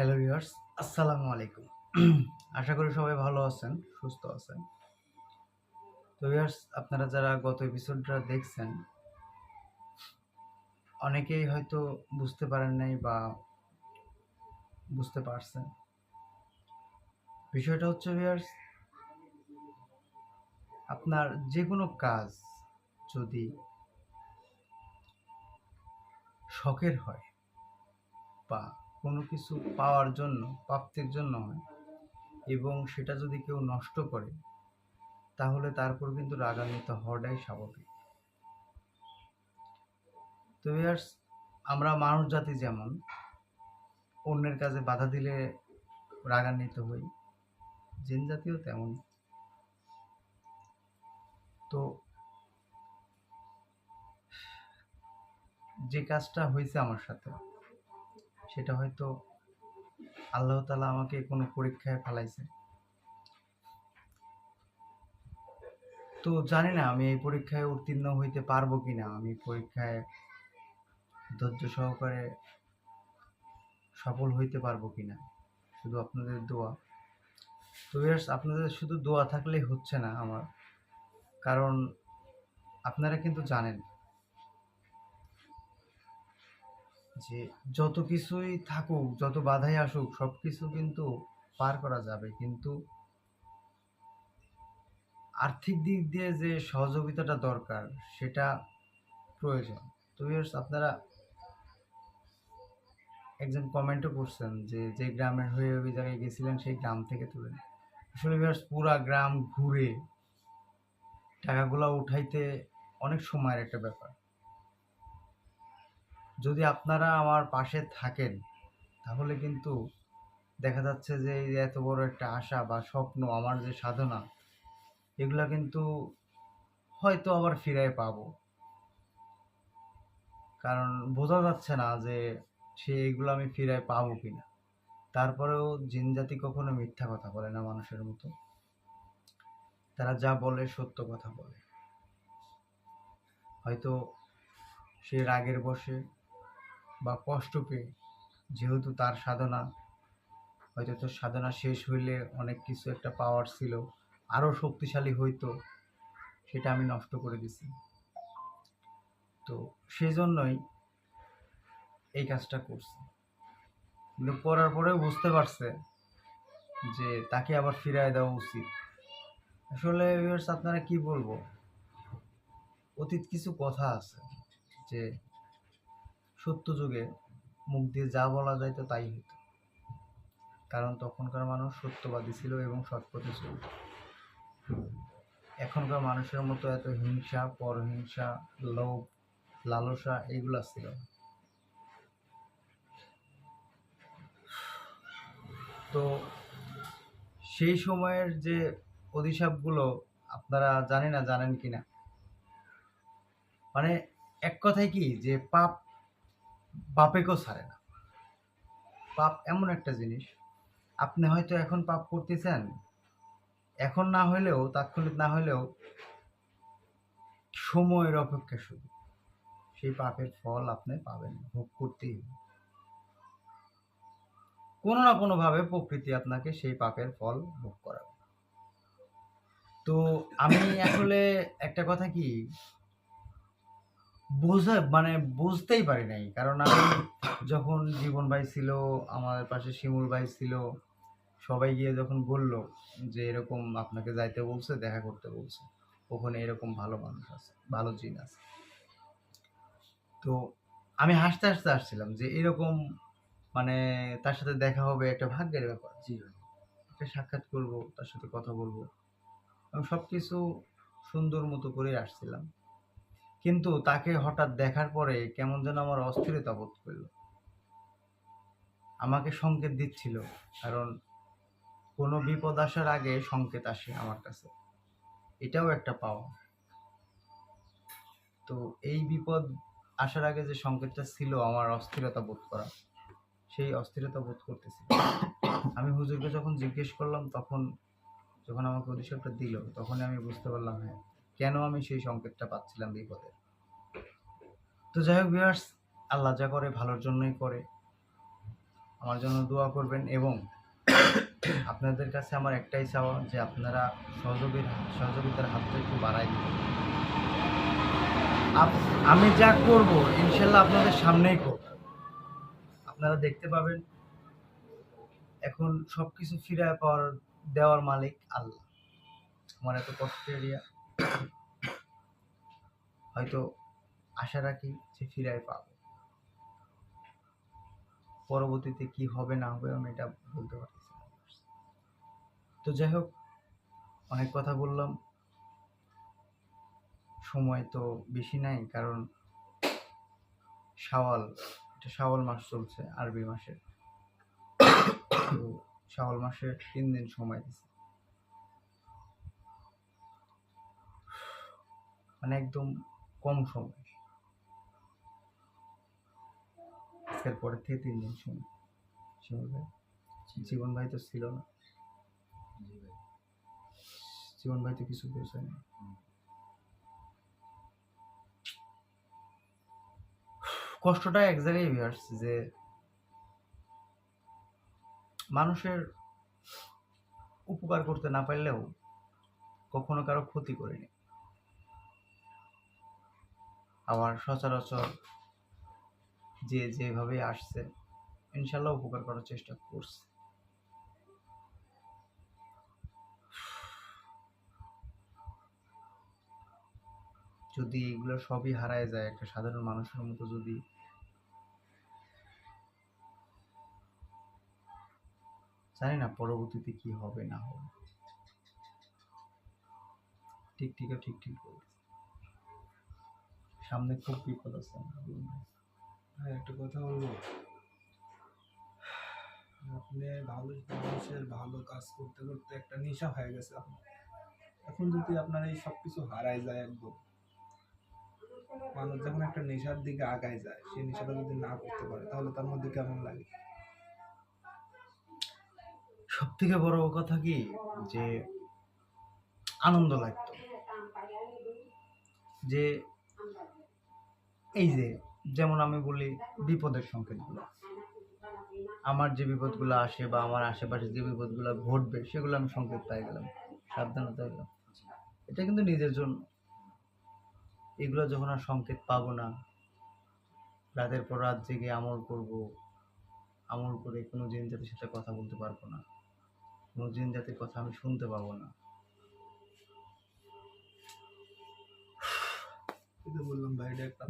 Hello viewers, আসসালামু আলাইকুম। আশা করি সবাই ভালো আছেন, সুস্থ আছেন। তো ভিউয়ার্স, আপনারা যারা গত এপিসোডটা দেখছেন, অনেকেই হয়তো বুঝতে পারেন নাই বা বুঝতে পারছেন। বিষয়টা হচ্ছে ভিউয়ার্স, আপনার যে কোনো কাজ যদি শখের হয় বা কোনো কিছু পাওয়ার জন্য, প্রাপ্তির জন্য হয় এবং সেটা যদি কেউ নষ্ট করে, তাহলে তারপর কিন্তু রাগান্বিত হওয়াটাই স্বাভাবিক। তো ভিউয়ার্স আমরা মানুষ জাতি যেমন, অন্যের কাজে বাধা দিলে রাগান্বিত হই, জিন জাতিও তেমন। তো যে কাজটা হয়েছে আমার সাথে সেটা হয়তো আল্লাহ তালা আমাকে কোনো পরীক্ষায় ফেলাইছে। তো জানি না, আমি এই পরীক্ষায় উত্তীর্ণ হইতে পারব কিনা। আমি পরীক্ষায় ধৈর্য সহকারে সফল হইতে পারব কিনা। শুধু আপনাদের দোয়া। তো ইয়ার্স আপনাদের শুধু দোয়া থাকলেই হচ্ছে না আমার। কারণ আপনারা কিন্তু জানেন। যে যত কিছুই থাকুক, যত বাধাই আসুক সব কিছু কিন্তু পার করা যাবে। কিন্তু আর্থিক দিক দিয়ে যে সহযোগিতাটা দরকার, সেটা প্রয়োজন। তো আপনারা একজন কমেন্টও করছেন যে যে গ্রামের হয়ে ওই জায়গায় গেছিলেন, সেই গ্রাম থেকে তুলেন আসলে ভিউয়ার্স পুরা গ্রাম ঘুরে টাকাগুলো উঠাইতে অনেক সময়ের একটা ব্যাপার। যদি আপনারা আমার পাশে থাকেন, তাহলে কিন্তু দেখা যাচ্ছে যে এই এত বড় একটা আশা বা স্বপ্ন, আমার যে সাধনা, এগুলা কিন্তু হয়তো আবার ফিরায় পাবো। কারণ বোঝা যাচ্ছে না যে সে এগুলো আমি ফিরায় পাবো কিনা। তারপরেও জিনজাতি কখনো মিথ্যা কথা বলে না মানুষের মতো। তারা যা বলে সত্য কথা বলে। হয়তো সে রাগের বসে বা কষ্ট পেয়ে যেহেতু তার সাধনা, হয়তো তোর সাধনা শেষ হইলে অনেক কিছু একটা পাওয়ার ছিল আরও শক্তিশালী হইতো, সেটা আমি নষ্ট করে দিছি। তো সেই জন্যই এই কাজটা করছে। কিন্তু করার পরেও বুঝতে পারছে যে তাকে আবার ফিরায় দেওয়া উচিত। আসলে আপনারা কি বলব? অতীত কিছু কথা আছে যে সত্য যুগে মুখ দিয়ে যা বলা যায় তো তাই হতো কারণ তখনকার মানুষ সত্যবাদী ছিল এবং সৎপথে ছিল। এখনকার মানুষের মতো এত হিংসা, পরহিংসা, লোভ, লালসা এইগুলা ছিল তো সেই সময়ের যে অভিশাপগুলো আপনারা জানেন না, জানেন কিনা? মানে এক কথায় কি যে পাপ বাপেকেও ছাড়ে না। পাপ এমন একটা জিনিস, আপনি হয়তো এখন পাপ করতেছেন, এখন না হলেও তাৎক্ষণিক না হলেও সময়ের অপেক্ষা শুধু। সেই পাপের ফল আপনি পাবেন, ভোগ করতেই হবে। কোনো না কোনোভাবে প্রকৃতি আপনাকে সেই পাপের ফল ভোগ করাবে। তো আমি আসলে একটা কথা কি বোঝা মানে বুঝতেই পারি নাই। কারণ আমি যখন জীবন ভাই ছিল, আমাদের পাশে শিমুল ভাই ছিল, সবাই গিয়ে যখন বলল যে এরকম আপনাকে যাইতে বলছে, দেখা করতে বলছে, ওখানে এরকম ভালো মানুষ আছে, ভালো জিন আছে। তো আমি হাসতে হাসতে আসছিলাম যে এরকম মানে তার সাথে দেখা হবে একটা ভাগ্যের ব্যাপার। জি, একটা সাক্ষাৎ করব, তার সাথে কথা বলব। আমি সব কিছু সুন্দর মতো করে আসছিলাম। কিন্তু তাকে হঠাৎ দেখার পরে কেমন যেন আমার অস্থিরতা বোধ করল। আমাকে সংকেত দিচ্ছিল, কারণ কোনো বিপদ আসার আগে সংকেত আসে আমার কাছে। এটাও একটা পাওয়া। তো এই বিপদ আসার আগে যে সংকেতটা ছিল আমার অস্থিরতা বোধ করা, সেই অস্থিরতা বোধ করতেছিল। আমি হুজুরকে যখন জিজ্ঞেস করলাম, তখন যখন আমাকে অভিশাপটা দিল, তখনই আমি বুঝতে পারলাম হ্যাঁ কেন আমি সেই সংকেতটা পাচ্ছিলাম বিপদে? তো যাই হোক ভিউয়ার্স আল্লাহ যা করে ভালোর জন্যই করে। আমার জন্য দোয়া করবেন এবং আপনাদের কাছে আমার একটাই চাওয়া যে আপনারা সহযোগীর সহযোগিতার হাতটা একটু বাড়াই দিন। আমি যা করব, ইনশাল্লাহ আপনাদের সামনেই করব। আপনারা দেখতে পাবেন, এখন সব কিছু ফিরায় পাওয়ার দেওয়ার মালিক আল্লাহ। আমার এত কষ্টের এরিয়া হয়তো আশা রাখি যে ফিরায় পাবো। পরবর্তীতে কি হবে না হবে আমি এটা বলতে পারতেছি তো যাই হোক, অনেক কথা বললাম। সময় তো বেশি নাই, কারণ শাওয়াল, এটা শাওয়াল মাস চলছে, আরবি মাসের। তো শাওয়াল মাসের তিন দিন সময় দিছে। মানে একদম কম সময়। আজকের পরের থেকে তিন দিন সময়। শিমুল ভাই। জীবন ভাই তো ছিল না। জীবন ভাই। তো কিছু বোঝে না। কষ্টটা এক জায়গায় ভিউয়ার্স যে মানুষের উপকার করতে না পারলেও কখনো কারও ক্ষতি করিনি। আবার সচরাচর যে যেভাবে আসছে, ইনশাল্লাহ উপকার করার চেষ্টা করছে। যদি এগুলো সবই হারায় যায়, একটা সাধারণ মানুষের মতো যদি জানি না পরবর্তীতে কি হবে, না হবে। ঠিক ঠিক ঠিক ঠিক বলতেছে। সামনে খুব বিপদ আছে। ভাই একটা কথা বলব? আপনি ভালো মানুষের ভালো কাজ করতে করতে একটা নেশা হয়ে গেছে আপনার। এখন যদি আপনার এই সব কিছু হারায় যায় একদম মানুষ যখন একটা নেশার দিকে আগায় যায় সেই নেশাটা যদি না করতে পারে তাহলে তার মধ্যে কেমন লাগে? সব থেকে বড় কথা কি? যে আনন্দ লাগতো। যে এই যে, যেমন আমি বলি বিপদের সংকেতগুলো। আমার যে বিপদগুলো আসে বা আমার আশেপাশে যে বিপদগুলো ঘটবে, সেগুলো আমি সংকেত পাই গেলাম, সাবধানতা হইলাম এটা কিন্তু নিজের জন্য। এগুলো যখন আর সংকেত পাবো না, রাতের পর রাত জেগে আমল করব, আমল করে কোনো জিন জাতির সাথে কথা বলতে পারব না, কোনো জিন জাতির কথা আমি শুনতে পাবো না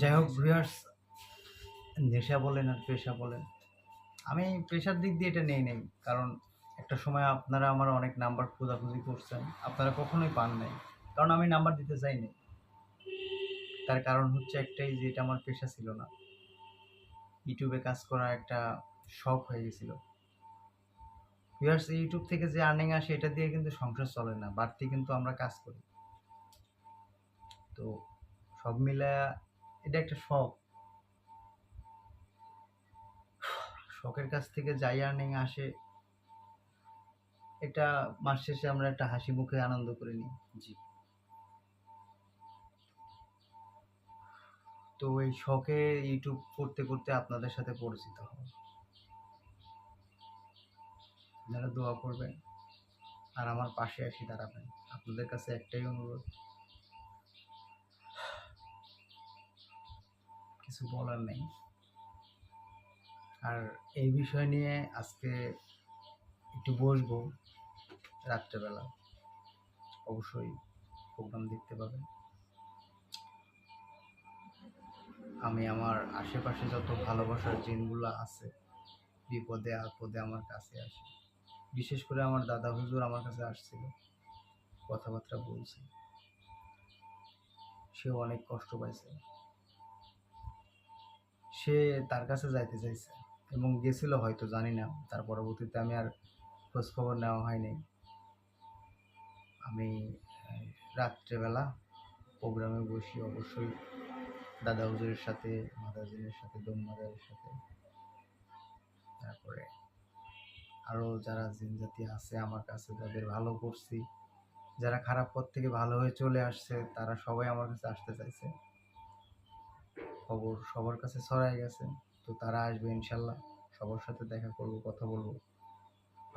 যাই হোক ভিউয়ার্স নেশা বলেন আর পেশা বলেন আমি পেশার দিক দিয়ে এটা নেই নেই কারণ একটা সময় আপনারা আমার অনেক নাম্বার খোঁজাখুঁজি করছেন আপনারা কখনোই পান নাই কারণ আমি নাম্বার দিতে চাইনি। তার কারণ হচ্ছে একটাই যে এটা আমার পেশা ছিল না। ইউটিউবে কাজ করা একটা শখ হয়ে গেছিল। ভিউয়ার্স ইউটিউব থেকে যে আর্নিং আসে এটা দিয়ে কিন্তু সংসার চলে না বাড়তি কিন্তু আমরা কাজ করি। তো সব মিলে এটা একটা শখ। শখের কাছ থেকে যাই আর্নিং আসে এটা মাস শেষে আমরা একটা হাসি মুখে আনন্দ করে নিই। জি। তো এই শখে ইউটিউব করতে করতে আপনাদের সাথে পরিচিত হব। আপনারা দোয়া করবেন আর আমার পাশে আসি দাঁড়াবেন। আপনাদের কাছে একটাই অনুরোধ কিছু বলার নেই। আর এই বিষয় নিয়ে আজকে একটু বসবো রাত্রেবেলা। অবশ্যই প্রোগ্রাম দেখতে পাবেন। আমি আমার আশেপাশে যত ভালোবাসার জিনগুলো আছে, বিপদে আপদে আমার কাছে আসে। বিশেষ করে আমার দাদা হুজুর আমার কাছে আসছিল, কথাবার্তা বলছে। সেও অনেক কষ্ট পাইছে। সে তার কাছে যাইতে চাইছে এবং গেছিল হয়তো, জানি না। তার পরবর্তীতে আমি আর খোঁজ খবর নেওয়া হয়নি। আমি রাত্রেবেলা প্রোগ্রামে বসি অবশ্যই দাদা হুজুরের সাথে মাদাজিনের সাথে দম মাদারের সাথে। তারপরে আরও যারা জিনজাতি আছে আমার কাছে তাদের ভালো করছি। যারা খারাপ পথ থেকে ভালো হয়ে চলে আসছে, তারা সবাই আমার কাছে আসতে চাইছে। খবর সবার কাছে ছড়াই গেছে। তো তারা আসবে ইনশাল্লাহ। সবার সাথে দেখা করব, কথা বলব।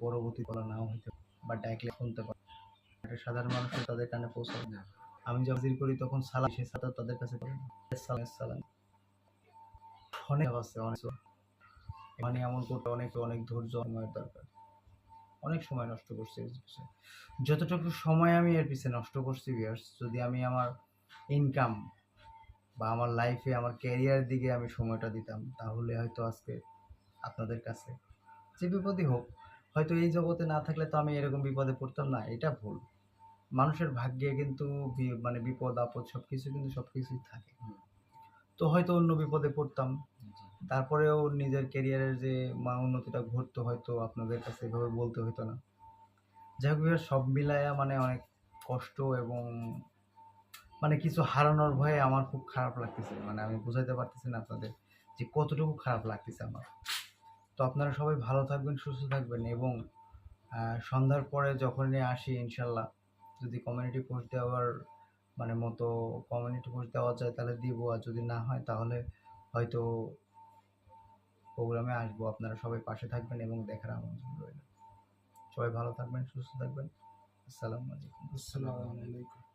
পরবর্তী বলা নাও হইতে বা ডাকলে শুনতে পারে। একটা সাধারণ মানুষের তাদের কানে পৌঁছায় না। আমি যখন করি তখন সালাম, সে সাথে তাদের কাছে সালাম সালাম অনেক আছে, অনেক মানে এমন করতে অনেক অনেক ধৈর্য সময়ের দরকার। অনেক সময় নষ্ট করছি এর পিছনে। যতটুকু সময় আমি এর পিছনে নষ্ট করছি ভিউয়ার্স যদি আমি আমার ইনকাম বা আমার লাইফে আমার ক্যারিয়ার দিকে আমি সময়টা দিতাম তাহলে হয়তো আজকে আপনাদের কাছে যে বিপদই হোক হয়তো এই জগতে না থাকলে তো আমি এরকম বিপদে পড়তাম না এটা ভুল। মানুষের ভাগ্যে কিন্তু মানে বিপদ আপদ সব কিছু কিন্তু সব কিছুই থাকে তো হয়তো অন্য বিপদে পড়তাম। তারপরেও নিজের ক্যারিয়ারের যে মা- উন্নতিটা ঘটতো হয়তো আপনাদের কাছে এভাবে বলতে হতো না। যাই হোক সব মিলায়া মানে অনেক কষ্ট এবং মানে কিছু হারানোর ভয়ে আমার খুব খারাপ লাগতেছে। মানে আমি বুঝাইতে পারতেছি না আপনাদের যে কতটুকু খারাপ লাগতেছে আমার। তো আপনারা সবাই ভালো থাকবেন, সুস্থ থাকবেন এবং সন্ধ্যার পরে যখনই আসি ইনশাল্লাহ, যদি কমিউনিটি পোস্ট দেওয়ার মানে মতো কমিউনিটি পোস্ট দেওয়া যায় তাহলে দিব আর যদি না হয় তাহলে হয়তো প্রোগ্রামে আসব। আপনারা সবাই পাশে থাকবেন এবং দেখার আমন্ত্রণ রইল। সবাই ভালো থাকবেন, সুস্থ থাকবেন। আসসালামু আলাইকুম। আসসালামু আলাইকুম।